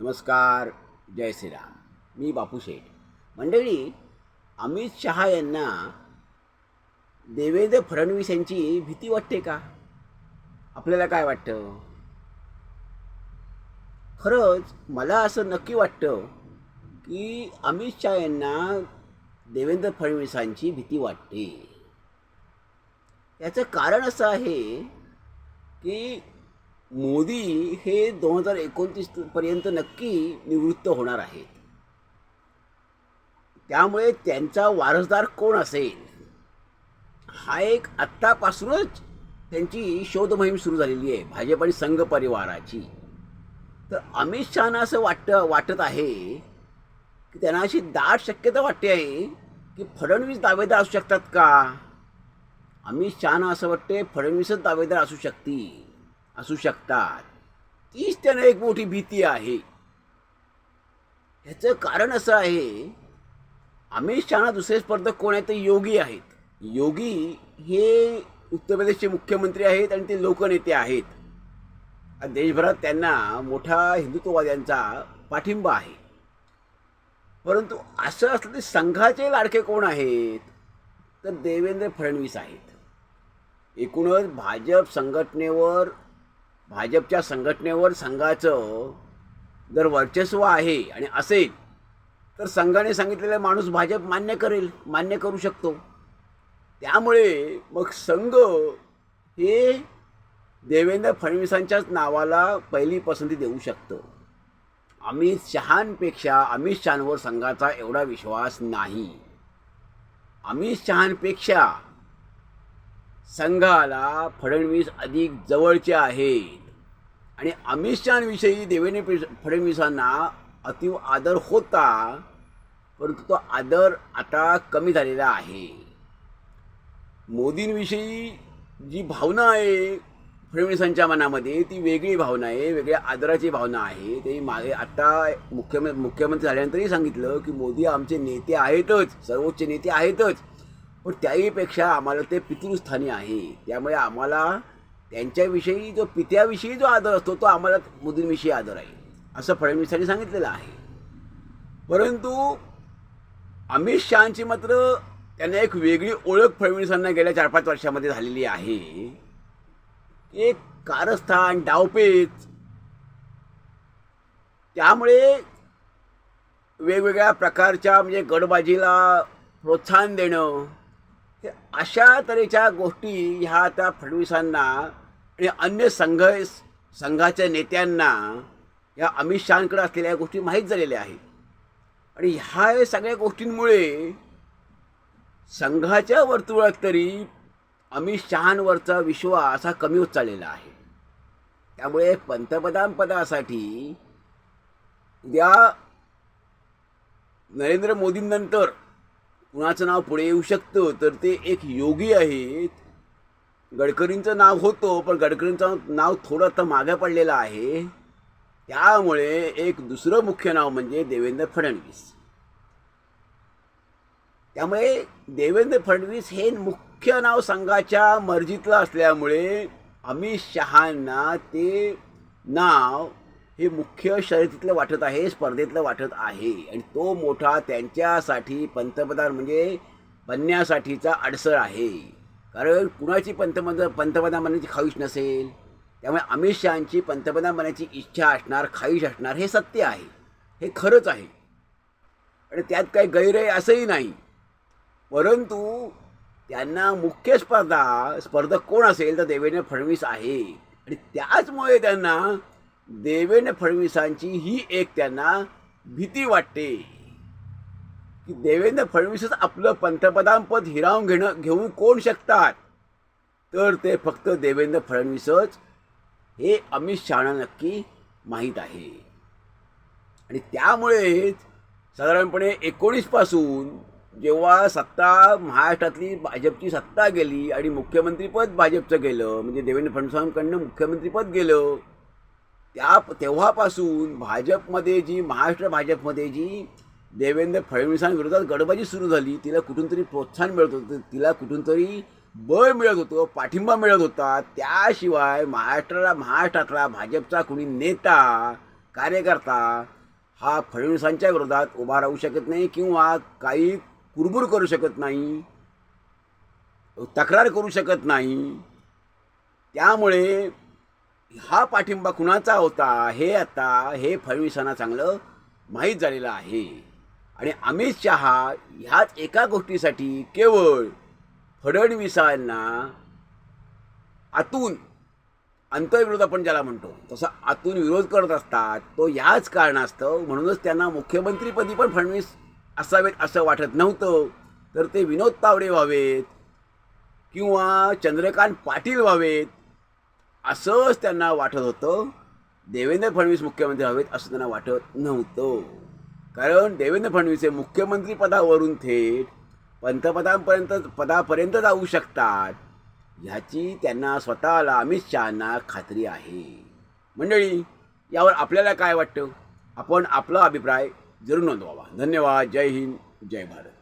नमस्कार जय श्रीराम. मी बापू शेठ. मंडळी अमित शहा यांना देवेंद्र फडणवीस यांची भीती वाटते का? आपल्याला काय वाटतं? खरंच मला असं नक्की वाटतं की अमित शहा यांना देवेंद्र फडणवीसांची भीती वाटते. याचं कारण असं आहे की मोदी हे दोन हजार एकोणतीस पर्यंत नक्की निवृत्त होणार आहेत. त्यामुळे त्यांचा वारसदार कोण असेल? हा एक आत्तापासूनच त्यांची शोध मोहीम सुरू झालेली आहे भाजप आणि संघ परिवाराची. तर अमित शहाना असं वाटत वाटत आहे की त्यांना अशी दाट शक्यता वाटते आहे की फडणवीस दावेदार असू शकतात का? अमित शहाना असं वाटते फडणवीसच दावेदार असू शकतील. असू शकतात. तीच त्यांना एक मोठी भीती आहे. ह्याचं कारण असं आहे अमित शहाना दुसरे स्पर्धक कोण आहेत तर योगी आहेत. योगी हे उत्तर प्रदेशचे मुख्यमंत्री आहेत आणि ते लोकनेते आहेत. आणि देशभरात त्यांना मोठा हिंदुत्ववाद्यांचा पाठिंबा आहे. परंतु असं असलं ते संघाचे लाडके कोण आहेत? तर देवेंद्र फडणवीस आहेत. एकूणच भाजप संघटनेवर भाजपच्या संघटनेवर संघाचं जर वर्चस्व आहे आणि असेल तर संघाने सांगितलेला माणूस भाजप मान्य करेल मान्य करू शकतो. त्यामुळे मग संघ हे देवेंद्र फडणवीसांच्याच नावाला पहिली पसंती देऊ शकतो. अमित शहांपेक्षा अमित शहांवर संघाचा एवढा विश्वास नाही. अमित शहांपेक्षा संघाला फडणवीस अधिक जवळचे आहेत. आणि अमित शहाविषयी देवेंद्र फडणवीसांना अतिव आदर होता परंतु तो आदर आता कमी झालेला आहे. मोदींविषयी जी भावना आहे फडणवीसांच्या मनामध्ये ती वेगळी भावना आहे वेगळ्या आदराची भावना आहे. ते मागे आता मुख्यमंत्री मुख्यमंत्री झाल्यानंतरही सांगितलं की मोदी आमचे नेते आहेतच सर्वोच्च नेते आहेतच. पण त्याहीपेक्षा आम्हाला ते पितृस्थानी आहे. त्यामुळे आम्हाला त्यांच्याविषयी जो पित्याविषयी जो आदर असतो तो आम्हाला मुलींविषयी आदर आहे. असं फडणवीसांनी सांगितलेलं आहे. परंतु अमित शहाची मात्र त्यांना एक वेगळी ओळख फडणवीसांना गेल्या चार पाच वर्षामध्ये झालेली आहे. एक कारस्थान डावपेच त्यामुळे वेगवेगळ्या प्रकारच्या म्हणजे गडबाजीला प्रोत्साहन देणं अशा तऱ्हेच्या गोष्टी ह्या आता फडणवीसांना आणि अन्य संघ संघाच्या नेत्यांना या अमित शहाकडे असलेल्या गोष्टी माहीत झालेल्या आहेत. आणि ह्या सगळ्या गोष्टींमुळे संघाच्या वर्तुळात तरी अमित शहांवरचा विश्वास हा कमी होत चाललेला आहे. त्यामुळे पंतप्रधान पदासाठी उद्या नरेंद्र मोदींनंतर कुणाचं नाव पुढे येऊ शकतं तर ते एक योगी आहेत. गडकरींचं नाव होतं पण गडकरींचं नाव थोडं आता मागे पडलेलं आहे. त्यामुळे एक दुसरं मुख्य नाव म्हणजे देवेंद्र फडणवीस. त्यामुळे देवेंद्र फडणवीस हे मुख्य नाव संघाच्या मर्जीतलं असल्यामुळे अमित शहांना ते नाव हे मुख्य शर्यतीतलं वाटत आहे स्पर्धेतलं वाटत आहे. आणि तो मोठा त्यांच्यासाठी पंतप्रधान म्हणजे बनण्यासाठीचा अडसर आहे. कारण कुणाची पंतप्रधान पंतप्रधान बनण्याची खाईश नसेल. त्यामुळे अमित शहांची पंतप्रधान बनण्याची इच्छा असणार खाईश असणार हे सत्य आहे. हे खरंच आहे. आणि त्यात काही गैर आहे असंही नाही. परंतु त्यांना मुख्य स्पर्धा स्पर्धक कोण असेल तर देवेंद्र फडणवीस आहे. आणि त्याचमुळे त्यांना देवेंद्र फडणवीसांची ही एक त्यांना भीती वाटते. की देवेंद्र फडणवीसच आपलं पंतप्रधानपद हिरावून घेणं घेऊन कोण शकतात? तर ते फक्त देवेंद्र फडणवीसच. हे अमित शहाणा नक्की माहीत आहे. आणि त्यामुळेच साधारणपणे एकोणीसपासून जेव्हा सत्ता महाराष्ट्रातली भाजपची सत्ता गेली आणि मुख्यमंत्रीपद भाजपचं गेलं म्हणजे देवेंद्र फडणवीसांकडनं मुख्यमंत्रीपद गेलं त्या तेव्हापासून भाजपमध्ये जी महाराष्ट्र भाजपमध्ये जी देवेंद्र फडणवीसांविरोधात गडबाजी सुरू झाली तिला कुठून तरी प्रोत्साहन मिळत होतं तिला कुठून तरी बळ मिळत होतं पाठिंबा मिळत होता. त्याशिवाय महाराष्ट्राला महाराष्ट्रातला भाजपचा कुणी नेता कार्यकर्ता हा फडणवीसांच्या विरोधात उभा राहू शकत नाही किंवा काही कुरबुर करू शकत नाही तक्रार करू शकत नाही. त्यामुळे हा पाठिंबा कुणाचा होता? हे आता हे फडणवीसांना चांगलं माहीत झालेलं आहे. आणि अमित शहा ह्याच एका गोष्टीसाठी केवळ फडणवीसांना आतून अंतर्विरोध आपण ज्याला म्हणतो तसा आतून विरोध करत असतात तो याच कारणास्तव म्हणूनच त्यांना मुख्यमंत्रीपदी पण फडणवीस असावेत असं वाटत नव्हतं. तर ते विनोद तावडे व्हावेत किंवा चंद्रकांत पाटील व्हावेत असंच त्यांना वाटत होतं देवेंद्र फडणवीस मुख्यमंत्री हवेत असं त्यांना वाटत नव्हतं. कारण देवेंद्र फडणवीस हे मुख्यमंत्री पदावरून थेट पंतप्रधानपर्यंत पदापर्यंत जाऊ शकतात ह्याची त्यांना स्वतःला अमित शहांना खात्री आहे. मंडळी यावर आपल्याला काय वाटतं? आपण आपला अभिप्राय जरूर नोंदवावा. धन्यवाद. जय हिंद. जय भारत.